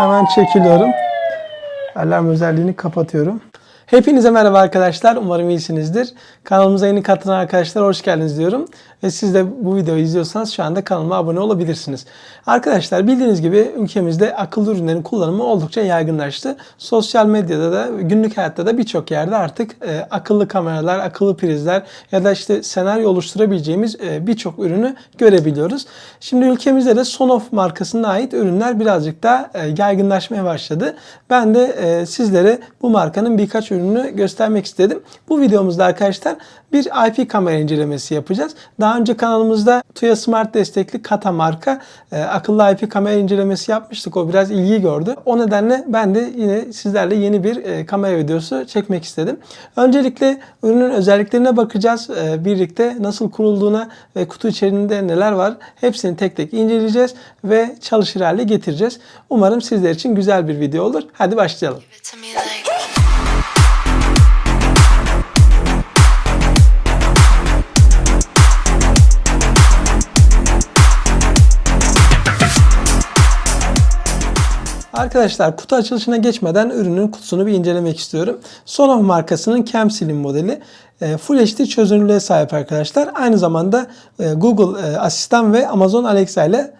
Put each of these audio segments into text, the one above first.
Hemen çekiliyorum. Alarm özelliğini kapatıyorum. Hepinize merhaba arkadaşlar. Umarım iyisinizdir. Kanalımıza yeni katılan arkadaşlar hoş geldiniz diyorum. Ve siz de bu videoyu izliyorsanız şu anda kanalıma abone olabilirsiniz. Arkadaşlar bildiğiniz gibi ülkemizde akıllı ürünlerin kullanımı oldukça yaygınlaştı. Sosyal medyada da günlük hayatta da birçok yerde artık e, akıllı kameralar, akıllı prizler ya da işte senaryo oluşturabileceğimiz e, birçok ürünü görebiliyoruz. Şimdi ülkemizde de Sonoff markasına ait ürünler birazcık daha e, yaygınlaşmaya başladı. Ben de e, sizlere bu markanın birkaç ürünü göstermek istedim. Bu videomuzda arkadaşlar bir IP kamera incelemesi yapacağız. Daha önce kanalımızda Tuya Smart destekli Kata marka e, akıllı IP kamera incelemesi yapmıştık. O biraz ilgi gördü. O nedenle ben de yine sizlerle yeni bir e, kamera videosu çekmek istedim. Öncelikle ürünün özelliklerine bakacağız. E, birlikte nasıl kurulduğuna ve kutu içerisinde neler var hepsini tek tek inceleyeceğiz ve çalışır hale getireceğiz. Umarım sizler için güzel bir video olur. Hadi başlayalım. Arkadaşlar kutu açılışına geçmeden ürünün kutusunu bir incelemek istiyorum. Sonoff markasının Cam Slim modeli. E, Full HD çözünürlüğe sahip arkadaşlar. Aynı zamanda e, Google e, Asistan ve Amazon Alexa ile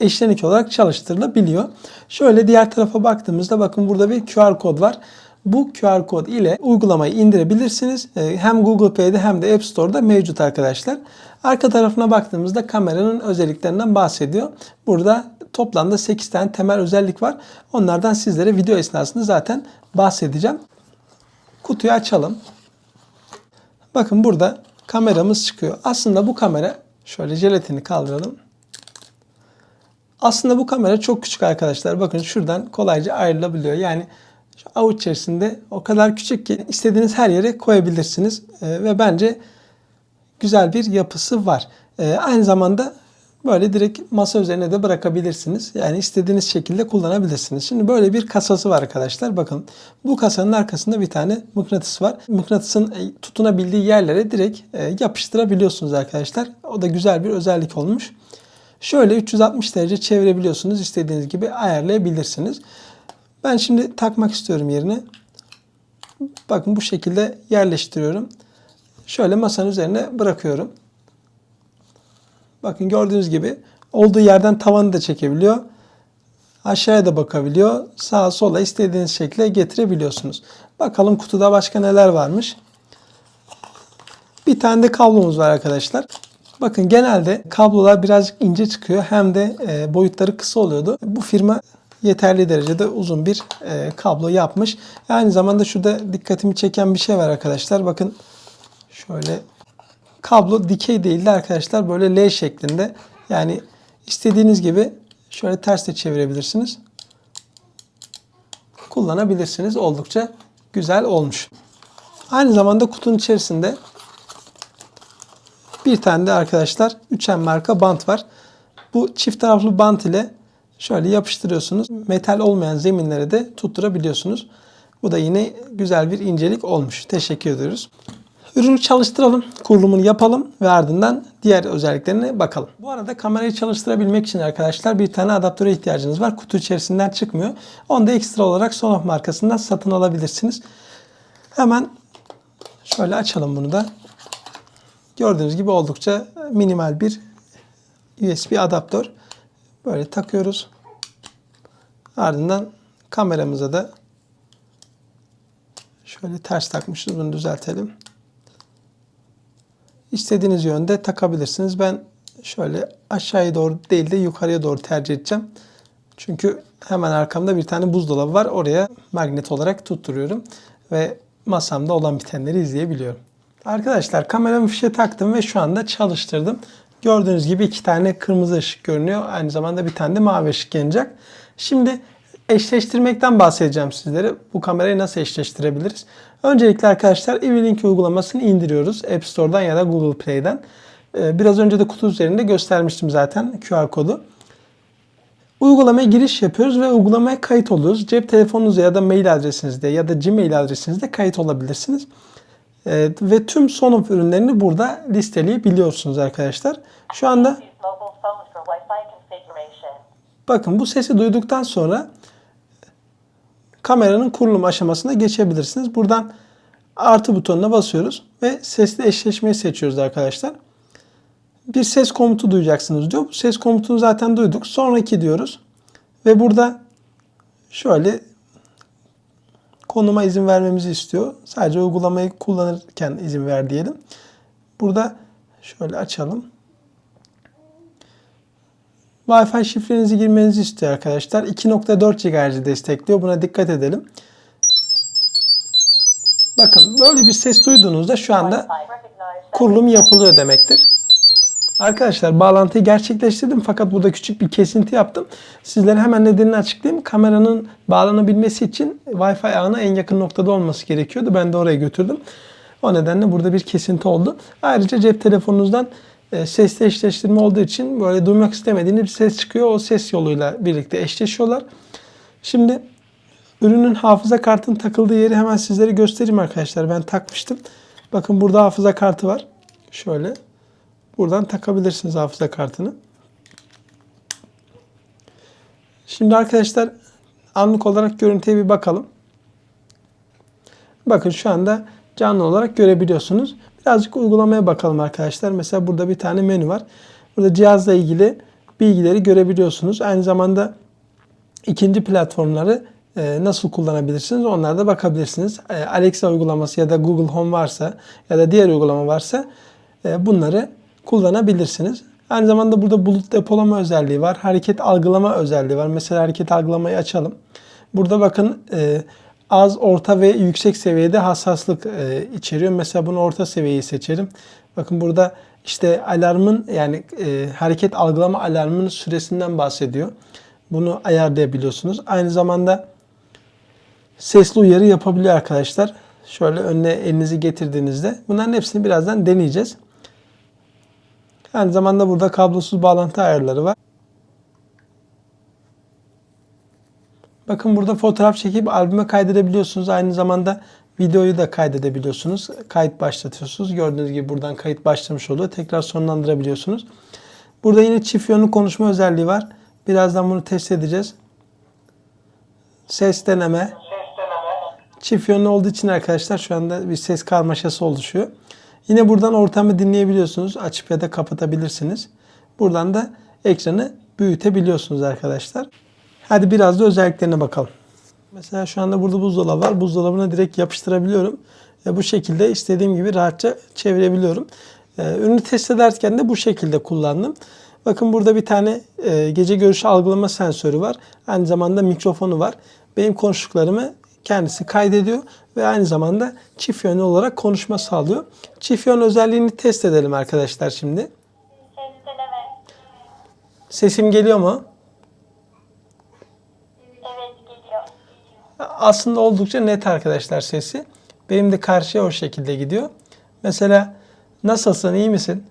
eşlenik olarak çalıştırılabiliyor. Şöyle diğer tarafa baktığımızda bakın burada bir QR kod var. Bu QR kod ile uygulamayı indirebilirsiniz. Hem Google Play'de hem de App Store'da mevcut arkadaşlar. Arka tarafına baktığımızda kameranın özelliklerinden bahsediyor. Burada toplamda 8 tane temel özellik var. Onlardan sizlere video esnasında zaten bahsedeceğim. Kutuyu açalım. Bakın burada kameramız çıkıyor. Aslında bu kamera şöyle jelatini kaldıralım. Aslında bu kamera çok küçük arkadaşlar. Bakın şuradan kolayca ayrılabiliyor. Yani şu avuç içerisinde o kadar küçük ki istediğiniz her yere koyabilirsiniz. Ee, ve bence güzel bir yapısı var. Ee, aynı zamanda böyle direkt masa üzerine de bırakabilirsiniz. Yani istediğiniz şekilde kullanabilirsiniz. Şimdi böyle bir kasası var arkadaşlar. Bakın bu kasanın arkasında bir tane mıknatıs var. Mıknatısın e, tutunabildiği yerlere direkt e, yapıştırabiliyorsunuz arkadaşlar. O da güzel bir özellik olmuş. Şöyle 360 derece çevirebiliyorsunuz. İstediğiniz gibi ayarlayabilirsiniz. Ben şimdi takmak istiyorum yerine. Bakın bu şekilde yerleştiriyorum. Şöyle masanın üzerine bırakıyorum. Bakın gördüğünüz gibi olduğu yerden tavanı da çekebiliyor. Aşağıya da bakabiliyor. Sağa sola istediğiniz şekilde getirebiliyorsunuz. Bakalım kutuda başka neler varmış. Bir tane de kablomuz var arkadaşlar. Bakın genelde kablolar birazcık ince çıkıyor. Hem de e, boyutları kısa oluyordu. Bu firma yeterli derecede uzun bir e, kablo yapmış. Aynı zamanda şurada dikkatimi çeken bir şey var arkadaşlar. Bakın şöyle kablo dikey değil de arkadaşlar böyle L şeklinde. Yani istediğiniz gibi şöyle ters de çevirebilirsiniz. Kullanabilirsiniz. Oldukça güzel olmuş. Aynı zamanda kutunun içerisinde bir tane de arkadaşlar 3M marka bant var. Bu çift taraflı bant ile şöyle yapıştırıyorsunuz. Metal olmayan zeminlere de tutturabiliyorsunuz. Bu da yine güzel bir incelik olmuş. Teşekkür ediyoruz. Ürünü çalıştıralım, kurulumunu yapalım ve ardından diğer özelliklerine bakalım. Bu arada kamerayı çalıştırabilmek için arkadaşlar bir tane adaptöre ihtiyacınız var. Kutu içerisinden çıkmıyor. Onu da ekstra olarak Sonoff markasından satın alabilirsiniz. Hemen şöyle açalım bunu da. Gördüğünüz gibi oldukça minimal bir USB adaptör. Böyle takıyoruz. Ardından kameramıza da şöyle ters takmışız. Bunu düzeltelim. İstediğiniz yönde takabilirsiniz. Ben şöyle aşağıya doğru değil de yukarıya doğru tercih edeceğim. Çünkü hemen arkamda bir tane buzdolabı var. Oraya magnet olarak tutturuyorum. Ve masamda olan bitenleri izleyebiliyorum. Arkadaşlar kameramı fişe taktım ve şu anda çalıştırdım. Gördüğünüz gibi iki tane kırmızı ışık görünüyor. Aynı zamanda bir tane de mavi ışık yanacak. Şimdi eşleştirmekten bahsedeceğim sizlere. Bu kamerayı nasıl eşleştirebiliriz? Öncelikle arkadaşlar Evilink uygulamasını indiriyoruz. App Store'dan ya da Google Play'den. Ee, Biraz önce de kutu üzerinde göstermiştim zaten QR kodu. Uygulamaya giriş yapıyoruz ve uygulamaya kayıt oluyoruz. Cep telefonunuza ya da mail adresinizde ya da Gmail adresinizde kayıt olabilirsiniz. Ee, ve tüm Sonoff ürünlerini burada listeleyebiliyorsunuz arkadaşlar. Şu anda bakın bu sesi duyduktan sonra kameranın kurulum aşamasına geçebilirsiniz. Buradan artı butonuna basıyoruz ve sesli eşleşmeyi seçiyoruz arkadaşlar. Bir ses komutu duyacaksınız diyor. Ses komutunu zaten duyduk. Sonraki diyoruz. Ve burada şöyle konuma izin vermemizi istiyor. Sadece uygulamayı kullanırken izin ver diyelim. Burada şöyle açalım. Wi-Fi şifrenizi girmenizi istiyor arkadaşlar. 2.4 GHz destekliyor. Buna dikkat edelim. Bakın böyle bir ses duyduğunuzda şu anda kurulum yapılıyor demektir. Arkadaşlar bağlantıyı gerçekleştirdim fakat burada küçük bir kesinti yaptım. Sizlere hemen nedenini açıklayayım. Kameranın bağlanabilmesi için Wi-Fi ağına en yakın noktada olması gerekiyordu. Ben de oraya götürdüm. O nedenle burada bir kesinti oldu. Ayrıca cep telefonunuzdan e, sesli eşleştirme olduğu için böyle duymak istemediğiniz bir ses çıkıyor. O ses yoluyla birlikte eşleşiyorlar. Şimdi ürünün hafıza kartının takıldığı yeri hemen sizlere göstereyim arkadaşlar. Ben takmıştım. Bakın burada hafıza kartı var. Şöyle. Buradan takabilirsiniz hafıza kartını. Şimdi arkadaşlar anlık olarak görüntüye bir bakalım. Bakın şu anda canlı olarak görebiliyorsunuz. Birazcık uygulamaya bakalım arkadaşlar. Mesela burada bir tane menü var. Burada cihazla ilgili bilgileri görebiliyorsunuz. Aynı zamanda ikinci platformları e, nasıl kullanabilirsiniz onlara da bakabilirsiniz. E, Alexa uygulaması ya da Google Home varsa ya da diğer uygulama varsa e, bunları kullanabilirsiniz. Aynı zamanda burada bulut depolama özelliği var. Hareket algılama özelliği var. Mesela hareket algılamayı açalım. Burada bakın az, orta ve yüksek seviyede hassaslık e, içeriyor. Mesela bunu orta seviyeyi seçelim. Bakın burada işte alarmın yani e, hareket algılama alarmının süresinden bahsediyor. Bunu ayarlayabiliyorsunuz. Aynı zamanda sesli uyarı yapabiliyor arkadaşlar. Şöyle önüne elinizi getirdiğinizde bunların hepsini birazdan deneyeceğiz. Aynı zamanda burada kablosuz bağlantı ayarları var. Bakın burada fotoğraf çekip albüme kaydedebiliyorsunuz. Aynı zamanda videoyu da kaydedebiliyorsunuz. Kayıt başlatıyorsunuz. Gördüğünüz gibi buradan kayıt başlamış oluyor. Tekrar sonlandırabiliyorsunuz. Burada yine çift yönlü konuşma özelliği var. Birazdan bunu test edeceğiz. Ses deneme. Çift yönlü olduğu için arkadaşlar şu anda bir ses karmaşası oluşuyor. Yine buradan ortamı dinleyebiliyorsunuz. Açıp ya da kapatabilirsiniz. Buradan da ekranı büyütebiliyorsunuz arkadaşlar. Hadi biraz da özelliklerine bakalım. Mesela şu anda burada buzdolabı var. Buzdolabına direkt yapıştırabiliyorum. Ve bu şekilde istediğim gibi rahatça çevirebiliyorum. Ee, ürünü test ederken de bu şekilde kullandım. Bakın burada bir tane e, gece görüşü algılama sensörü var. Aynı zamanda mikrofonu var. Benim konuştuklarımı kendisi kaydediyor ve aynı zamanda çift yönlü olarak konuşma sağlıyor. Çift yön özelliğini test edelim arkadaşlar şimdi. Sesim geliyor mu? Evet geliyor. Aslında oldukça net arkadaşlar sesi. Benim de karşıya o şekilde gidiyor. Mesela nasılsın, iyi misin?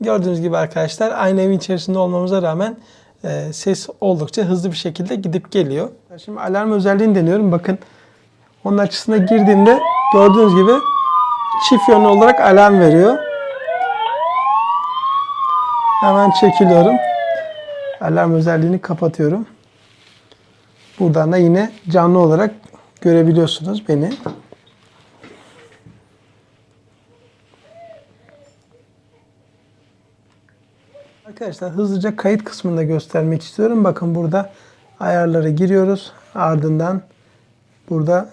Gördüğünüz gibi arkadaşlar aynı evin içerisinde olmamıza rağmen e, ses oldukça hızlı bir şekilde gidip geliyor. Şimdi alarm özelliğini deniyorum. Bakın onun açısına girdiğimde gördüğünüz gibi çift yönlü olarak alarm veriyor. Hemen çekiliyorum. Alarm özelliğini kapatıyorum. Buradan da yine canlı olarak görebiliyorsunuz beni. Arkadaşlar hızlıca kayıt kısmında göstermek istiyorum. Bakın burada ayarlara giriyoruz. Ardından burada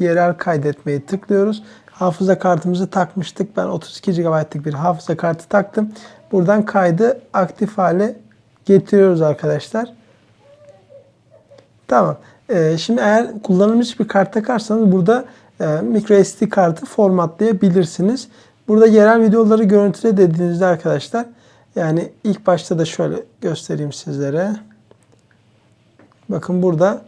yerel kaydetmeyi tıklıyoruz. Hafıza kartımızı takmıştık. Ben 32 GB'lık bir hafıza kartı taktım. Buradan kaydı aktif hale getiriyoruz arkadaşlar. Tamam. Ee, şimdi eğer kullanılmış bir kart takarsanız burada e, micro SD kartı formatlayabilirsiniz. Burada yerel videoları görüntüle dediğinizde arkadaşlar yani ilk başta da şöyle göstereyim sizlere. Bakın burada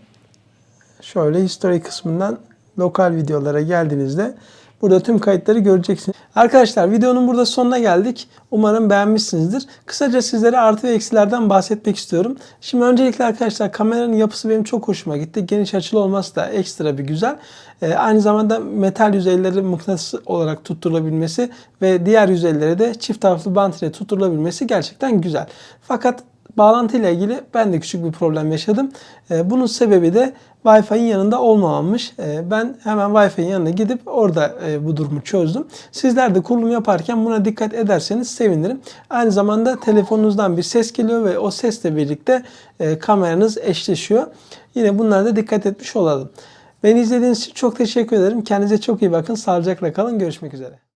şöyle history kısmından lokal videolara geldiğinizde burada tüm kayıtları göreceksiniz. Arkadaşlar videonun burada sonuna geldik. Umarım beğenmişsinizdir. Kısaca sizlere artı ve eksilerden bahsetmek istiyorum. Şimdi öncelikle arkadaşlar kameranın yapısı benim çok hoşuma gitti. Geniş açılı olması da ekstra bir güzel. Ee, aynı zamanda metal yüzeyleri mıknatıs olarak tutturulabilmesi ve diğer yüzeylere de çift taraflı bant ile tutturulabilmesi gerçekten güzel. Fakat Bağlantı ile ilgili ben de küçük bir problem yaşadım. Ee, Bunun sebebi de Wi-Fi'nin yanında olmamammış. Ee, Ben hemen Wi-Fi'nin yanına gidip orada e, bu durumu çözdüm. Sizler de kurulum yaparken buna dikkat ederseniz sevinirim. Aynı zamanda telefonunuzdan bir ses geliyor ve o sesle birlikte e, kameranız eşleşiyor. Yine bunlara da dikkat etmiş olalım. Beni izlediğiniz için çok teşekkür ederim. Kendinize çok iyi bakın. Sağlıcakla kalın. Görüşmek üzere.